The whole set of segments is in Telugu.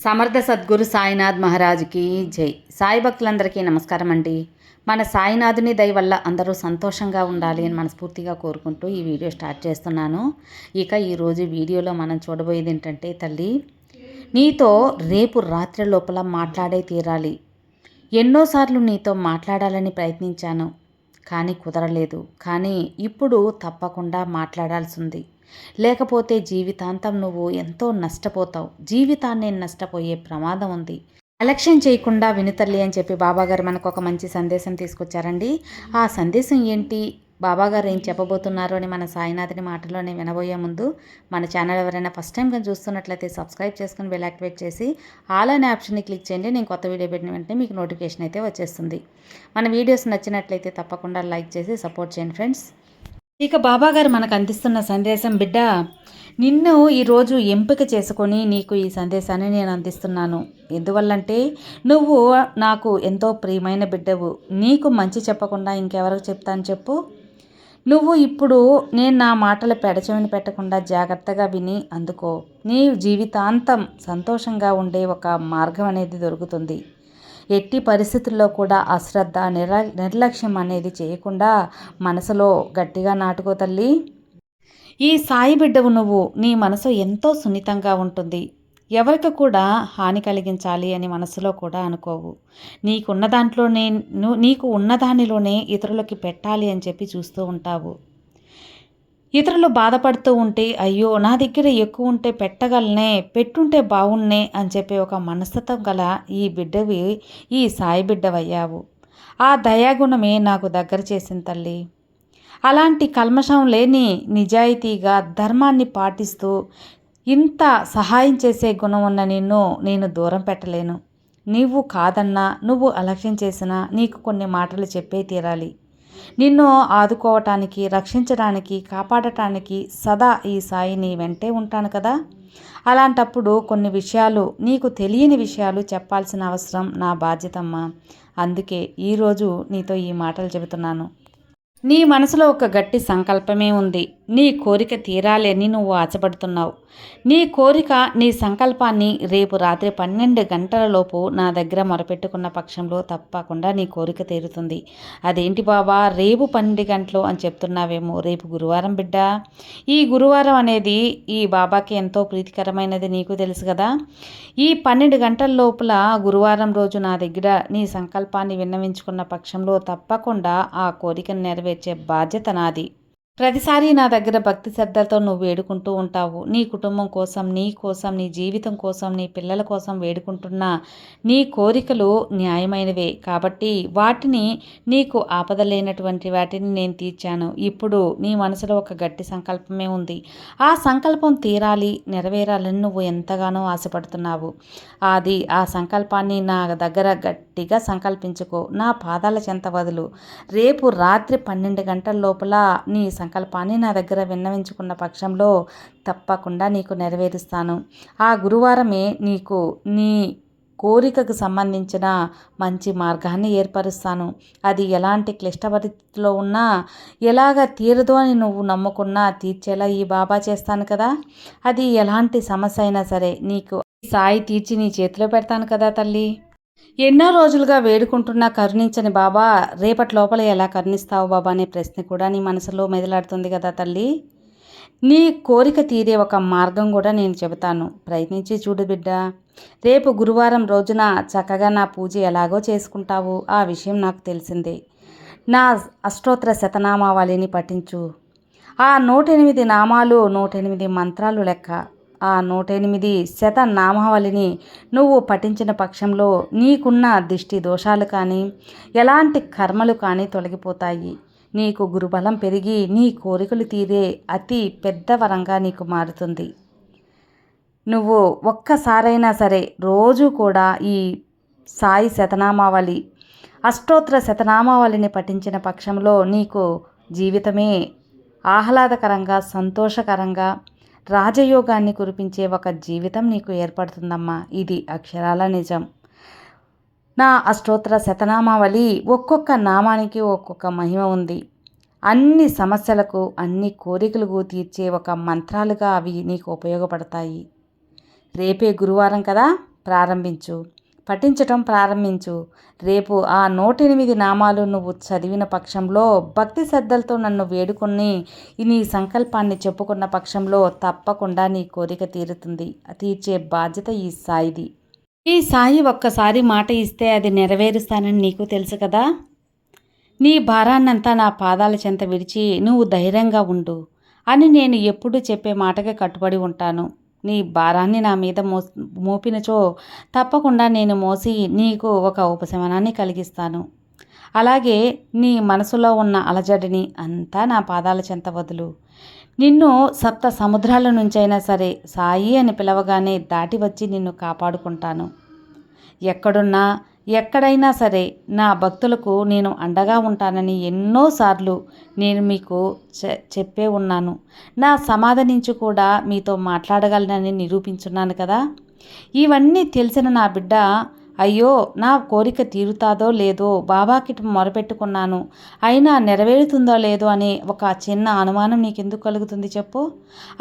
సమర్థ సద్గురు సాయినాథ్ మహారాజుకి జై. సాయి భక్తులందరికీ నమస్కారం అండి. మన సాయినాథుని దయ వల్ల అందరూ సంతోషంగా ఉండాలి అని మనస్ఫూర్తిగా కోరుకుంటూ ఈ వీడియో స్టార్ట్ చేస్తున్నాను. ఇక ఈరోజు వీడియోలో మనం చూడబోయేది ఏంటంటే తల్లి నీతో రేపు రాత్రి లోపల మాట్లాడే తీరాలి. ఎన్నోసార్లు నీతో మాట్లాడాలని ప్రయత్నించాను కానీ కుదరలేదు. కానీ ఇప్పుడు తప్పకుండా మాట్లాడాల్సి ఉంది లేకపోతే జీవితాంతం నువ్వు ఎంతో నష్టపోతావు. జీవితాన్ని నష్టపోయే ప్రమాదం ఉంది. అలక్ష్యం చేయకుండా వినుతల్లి అని చెప్పి బాబాగారు మనకు ఒక మంచి సందేశం తీసుకొచ్చారండి. ఆ సందేశం ఏంటి? బాబాగారు ఏం చెప్పబోతున్నారు అని మన సాయినాథుని మాటలోనే వినబోయే ముందు మన ఛానల్ ఎవరైనా ఫస్ట్ టైం కానీ చూస్తున్నట్లయితే సబ్స్క్రైబ్ చేసుకుని బెల్ యాక్టివేట్ చేసి ఆల్ అనే ఆప్షన్ని క్లిక్ చేయండి. నేను కొత్త వీడియో పెట్టిన వెంటనే మీకు నోటిఫికేషన్ అయితే వచ్చేస్తుంది. మన వీడియోస్ నచ్చినట్లయితే తప్పకుండా లైక్ చేసి సపోర్ట్ చేయండి ఫ్రెండ్స్. ఇక బాబాగారు మనకు అందిస్తున్న సందేశం బిడ్డ నిన్ను ఈరోజు ఎంపిక చేసుకొని నీకు ఈ సందేశాన్ని నేను అందిస్తున్నాను. ఎందువల్లంటే నువ్వు నాకు ఎంతో ప్రియమైన బిడ్డవు. నీకు మంచి చెప్పకుండా ఇంకెవరికి చెప్తాను చెప్పు. నువ్వు ఇప్పుడు నేను నా మాటలు పెడచమని పెట్టకుండా జాగ్రత్తగా విని అందుకో. నీ జీవితాంతం సంతోషంగా ఉండే ఒక మార్గం అనేది దొరుకుతుంది. ఎట్టి పరిస్థితుల్లో కూడా అశ్రద్ధ నిర నిర్లక్ష్యం అనేది చేయకుండా మనసులో గట్టిగా నాటుకో తల్లి. ఈ సాయి బిడ్డవు నువ్వు నీ మనసు ఎంతో సున్నితంగా ఉంటుంది. ఎవరికి కూడా హాని కలిగించాలి అని మనసులో కూడా అనుకోవు. నీకున్న దాంట్లోనే నీకు ఉన్న దానిలోనే ఇతరులకి పెట్టాలి అని చెప్పి చూస్తూ ఉంటావు. ఇతరులు బాధపడుతూ ఉంటే అయ్యో నా దగ్గర ఎక్కువ ఉంటే పెట్టగలనే పెట్టుంటే బాగున్నే అని చెప్పి ఒక మనస్తత్వం గల ఈ బిడ్డవి ఈ సాయి బిడ్డవయ్యావు. ఆ దయాగుణమే నాకు దగ్గర చేసిన తల్లి. అలాంటి కల్మషం లేని నిజాయితీగా ధర్మాన్ని పాటిస్తూ ఇంత సహాయం చేసే గుణం ఉన్న నిన్ను నేను దూరం పెట్టలేను. నీవు కాదన్నా నువ్వు అలక్ష్యం చేసినా నీకు కొన్ని మాటలు చెప్పే తీరాలి. నిన్ను ఆదుకోవటానికి రక్షించడానికి కాపాడటానికి సదా ఈ సాయి నీ వెంటే ఉంటాను కదా. అలాంటప్పుడు కొన్ని విషయాలు నీకు తెలియని విషయాలు చెప్పాల్సిన అవసరం నా బాధ్యతమ్మా. అందుకే ఈరోజు నీతో ఈ మాటలు చెబుతున్నాను. నీ మనసులో ఒక గట్టి సంకల్పమే ఉంది. నీ కోరిక తీరాలని నువ్వు ఆశపడుతున్నావు. నీ కోరిక నీ సంకల్పాన్ని రేపు రాత్రి పన్నెండు గంటలలోపు నా దగ్గర మొరపెట్టుకున్న పక్షంలో తప్పకుండా నీ కోరిక తీరుతుంది. అదేంటి బాబా రేపు పన్నెండు గంటలు అని చెప్తున్నావేమో. రేపు గురువారం బిడ్డ? ఈ గురువారం అనేది ఈ బాబాకి ఎంతో ప్రీతికరమైనది నీకు తెలుసు కదా? ఈ పన్నెండు గంటల లోపల గురువారం రోజు నా దగ్గర నీ సంకల్పాన్ని విన్నవించుకున్న పక్షంలో తప్పకుండా ఆ కోరికను నెరవేర్చే బాధ్యత నాది. ప్రతిసారి నా దగ్గర భక్తి శ్రద్ధలతో నువ్వు వేడుకుంటూ ఉంటావు. నీ కుటుంబం కోసం నీ కోసం నీ జీవితం కోసం నీ పిల్లల కోసం వేడుకుంటున్న నీ కోరికలు న్యాయమైనవే. కాబట్టి వాటిని నీకు ఆపద లేనటువంటి వాటిని నేను తీర్చాను. ఇప్పుడు నీ మనసులో ఒక గట్టి సంకల్పమే ఉంది. ఆ సంకల్పం తీరాలి నెరవేరాలని నువ్వు ఎంతగానో ఆశపడుతున్నావు. అది ఆ సంకల్పాన్ని నా దగ్గర గట్టిగా సంకల్పించుకో. నా పాదాల చెంత వదులు. రేపు రాత్రి పన్నెండు గంటల లోపల నీ సంకల్పాన్ని నా దగ్గర విన్నవించుకున్న పక్షంలో తప్పకుండా నీకు నెరవేరుస్తాను. ఆ గురువారమే నీకు నీ కోరికకు సంబంధించిన మంచి మార్గాన్ని ఏర్పరుస్తాను. అది ఎలాంటి క్లిష్ట పరిస్థితిలో ఉన్నా ఎలాగ తీరదు అని నువ్వు నమ్ముకున్నా తీర్చేలా ఈ బాబా చేస్తాను కదా. అది ఎలాంటి సమస్య అయినా సరే నీకు సాయి తీర్చి నీ చేతిలో పెడతాను కదా తల్లి. ఎన్నో రోజులుగా వేడుకుంటున్న కరుణించని బాబా రేపటి లోపల ఎలా కరుణిస్తావు బాబా అనే ప్రశ్న కూడా నీ మనసులో మెదలాడుతుంది కదా తల్లి? నీ కోరిక తీరే ఒక మార్గం కూడా నేను చెబుతాను. ప్రయత్నించి చూడు బిడ్డ రేపు గురువారం రోజున చక్కగా నా పూజ ఎలాగో చేసుకుంటావు? ఆ విషయం నాకు తెలిసింది. నా అష్టోత్తర శతనామావళిని పఠించు. ఆ నూట ఎనిమిది నామాలు నూట ఎనిమిది మంత్రాలు లెక్క. ఆ నూట ఎనిమిది శత నామావళిని నువ్వు పఠించిన పక్షంలో నీకున్న దిష్టి దోషాలు కానీ ఎలాంటి కర్మలు కానీ తొలగిపోతాయి. నీకు గురుబలం పెరిగి నీ కోరికలు తీరే అతి పెద్ద వరంగా నీకు మారుతుంది. నువ్వు ఒక్కసారైనా సరే రోజు కూడా ఈ సాయి శతనామావళి అష్టోత్తర శతనామావళిని పఠించిన పక్షంలో నీకు జీవితమే ఆహ్లాదకరంగా సంతోషకరంగా రాజయోగాన్ని కురిపించే ఒక జీవితం నీకు ఏర్పడుతుందమ్మా. ఇది అక్షరాల నిజం. నా అష్టోత్తర శతనామావళి ఒక్కొక్క నామానికి ఒక్కొక్క మహిమ ఉంది. అన్ని సమస్యలకు అన్ని కోరికలకు తీర్చే ఒక మంత్రాలుగా అవి నీకు ఉపయోగపడతాయి. రేపే గురువారం కదా? ప్రారంభించు. పఠించటం ప్రారంభించు. రేపు ఆ నూటెనిమిది నామాలు నువ్వు చదివిన పక్షంలో భక్తి శ్రద్ధలతో నన్ను వేడుకొని నీ సంకల్పాన్ని చెప్పుకున్న పక్షంలో తప్పకుండా నీ కోరిక తీరుతుంది. తీర్చే బాధ్యత ఈ సాయిది. ఈ సాయి ఒక్కసారి మాట ఇస్తే అది నెరవేరుస్తానని నీకు తెలుసు కదా? నీ భారాన్నంతా నా పాదాల చెంత విడిచి నువ్వు ధైర్యంగా ఉండు అని నేను ఎప్పుడూ చెప్పే మాటకి కట్టుబడి ఉంటాను. నీ భారాన్ని నా మీద మో మోపినచో తప్పకుండా నేను మోసి నీకు ఒక ఉపశమనాన్ని కలిగిస్తాను. అలాగే నీ మనసులో ఉన్న అలజడిని అంతా నా పాదాల చెంత వదులు. నిన్ను సప్త సముద్రాల నుంచైనా సరే సాయి అని పిలవగానే దాటి వచ్చి నిన్ను కాపాడుకుంటాను. ఎక్కడున్నా ఎక్కడైనా సరే నా భక్తులకు నేను అండగా ఉంటానని ఎన్నోసార్లు నేను మీకు చెప్పే ఉన్నాను. నా సమాధి నుంచి కూడా మీతో మాట్లాడగలనని నిరూపించున్నాను కదా. ఇవన్నీ తెలిసిన నా బిడ్డ అయ్యో నా కోరిక తీరుతాదో లేదో బాబాకి మొరపెట్టుకున్నాను. అయినా నెరవేరుతుందో లేదో అనే ఒక చిన్న అనుమానం నీకెందుకు కలుగుతుంది చెప్పు?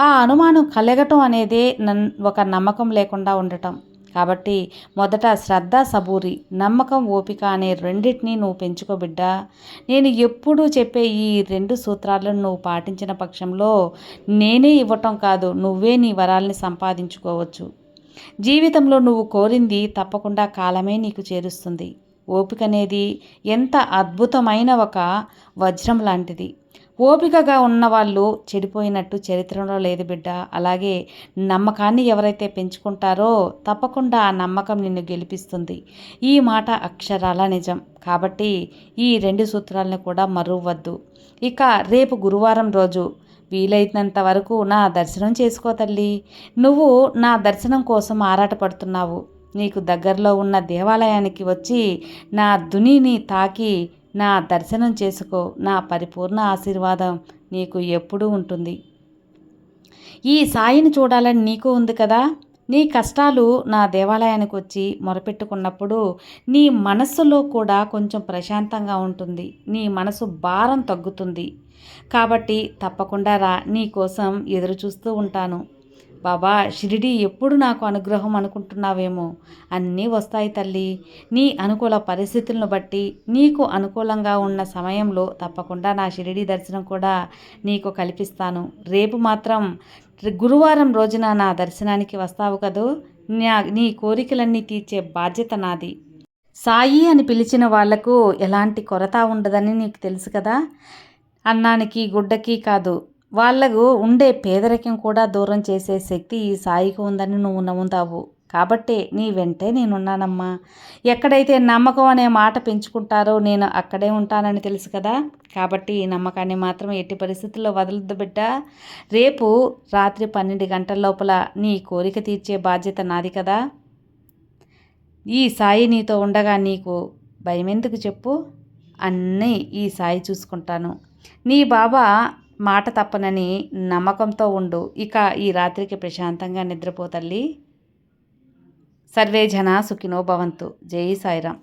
ఆ అనుమానం కలగటం అనేదే నన్ ఒక నమ్మకం లేకుండా ఉండటం. కాబట్టి మొదట శ్రద్ధ సబూరి నమ్మకం ఓపిక అనే రెండింటినీ నువ్వు పెంచుకోబిడ్డా నేను ఎప్పుడూ చెప్పే ఈ రెండు సూత్రాలను నువ్వు పాటించిన పక్షంలో నేనే ఇవ్వటం కాదు నువ్వే నీ వరాల్ని సంపాదించుకోవచ్చు. జీవితంలో నువ్వు కోరింది తప్పకుండా కాలమే నీకు చేరుస్తుంది. ఓపిక అనేది ఎంత అద్భుతమైన ఒక వజ్రం లాంటిది. ఓపికగా ఉన్నవాళ్ళు చెడిపోయినట్టు చరిత్రలో లేదు బిడ్డ. అలాగే నమ్మకాన్ని ఎవరైతే పెంచుకుంటారో తప్పకుండా ఆ నమ్మకం నిన్ను గెలిపిస్తుంది. ఈ మాట అక్షరాల నిజం. కాబట్టి ఈ రెండు సూత్రాలను కూడా మరువద్దు. ఇక రేపు గురువారం రోజు వీలైనంత వరకు నా దర్శనం చేసుకో తల్లి. నువ్వు నా దర్శనం కోసం ఆరాటపడుతున్నావు. నీకు దగ్గరలో ఉన్న దేవాలయానికి వచ్చి నా దునిని తాకి నా దర్శనం చేసుకో నా పరిపూర్ణ ఆశీర్వాదం నీకు ఎప్పుడూ ఉంటుంది. ఈ సాయిని చూడాలని నీకు ఉంది కదా? నీ కష్టాలు నా దేవాలయానికి వచ్చి మొరపెట్టుకున్నప్పుడు నీ మనస్సులో కూడా కొంచెం ప్రశాంతంగా ఉంటుంది. నీ మనసు భారం తగ్గుతుంది. కాబట్టి తప్పకుండా రా నీ కోసం ఎదురు చూస్తూ ఉంటాను. బాబా షిరిడి ఎప్పుడు నాకు అనుగ్రహం అనుకుంటున్నావేమో? అన్నీ వస్తాయి తల్లి. నీ అనుకూల పరిస్థితులను బట్టి నీకు అనుకూలంగా ఉన్న సమయంలో తప్పకుండా నా షిరిడి దర్శనం కూడా నీకు కల్పిస్తాను. రేపు మాత్రం గురువారం రోజున నా దర్శనానికి వస్తావు కదూ? నా నీ కోరికలన్నీ తీర్చే బాధ్యత నాది. సాయి అని పిలిచిన వాళ్ళకు ఎలాంటి కొరత ఉండదని నీకు తెలుసు కదా? అన్నానికి గుడ్డకి కాదు. వాళ్ళకు ఉండే పేదరికం కూడా దూరం చేసే శక్తి ఈ సాయికి ఉందని నువ్వు నమ్ముతావు. కాబట్టే నీ వెంటే నేనున్నానమ్మా. ఎక్కడైతే నమ్మకం అనే మాట పెంచుకుంటారో నేను అక్కడే ఉంటానని తెలుసు కదా. కాబట్టి ఈ నమ్మకాన్ని మాత్రం ఎట్టి పరిస్థితుల్లో వదలద్దు బిడ్డ. రేపు రాత్రి పన్నెండు గంటల లోపల నీ కోరిక తీర్చే బాధ్యత నాది కదా. ఈ సాయి నీతో ఉండగా నీకు భయమెందుకు చెప్పు? అన్నీ ఈ సాయి చూసుకుంటాను. నీ బాబా మాట తప్పనని నమ్మకంతో ఉండు. ఇక ఈ రాత్రికి ప్రశాంతంగా నిద్రపోతల్లి సర్వే జన సుఖినో భవంతు. జై సాయిరామ్.